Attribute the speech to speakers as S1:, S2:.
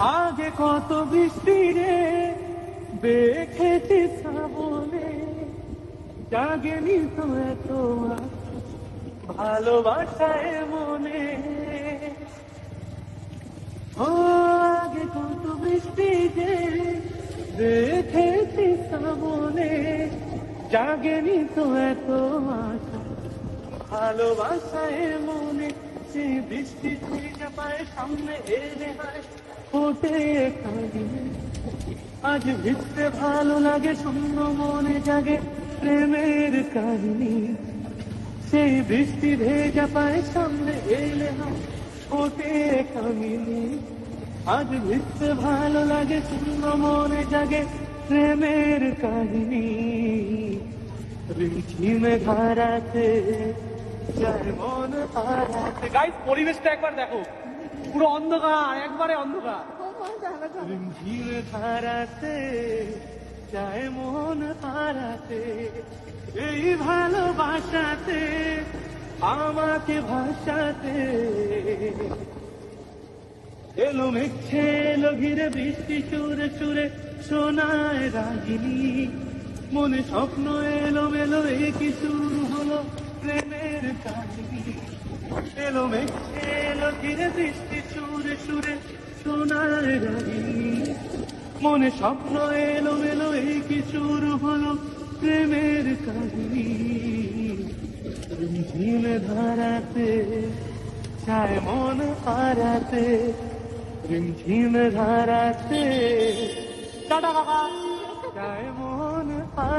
S1: আগে কত বৃষ্টি রে দেখেছি শ্রাবণে? জাগেনি তো এত ভালোবাসায় মনে। ও, আগে কত বৃষ্টি রে দেখেছি শ্রাবণে? জাগেনি তো এত ভালোবাসায় মনে। সে বৃষ্টি থেকে পায়, সামনে এলে হয়। ফোটে আজ ভিজতে ভালো লাগে শূন্য মনে জাগে প্রেমের কাহিনী। সেই বৃষ্টি ভেজা পায় সামনে এলে ফোটে কামিনী আজ ভিজতে ভালো লাগে শূন্য মনে জাগে প্রেমের কাহিনী। রিমঝিমে ধারাতে যায় মন হারাতে গাইস পরিবেশটা একবার দেখো। পুরো অন্ধকার, একবারে অন্ধকার। মন হারাতে এই ভালোবাসাতে, আমাকে ভাষাতে এলো মেঘছে এলো ঘিরে, বৃষ্টি সুরে সুরে শোনায় রাগিনী। মনে স্বপ্ন এলো মেলো এ কি শুরু হলো প্রেমের কাহিনী। এলো মেঘছে এলো ঘিরে বৃষ্টি সুরে সুরে রাগিনী মনে স্বপ্ন এলো মেলো এই কি শুরু হলো প্রেমের কাহিনী। ঝিমে ধারাতে চায় মন হারাতে রিমঝিম ধারাতে টাটা কাকা চায় মন হারাতে।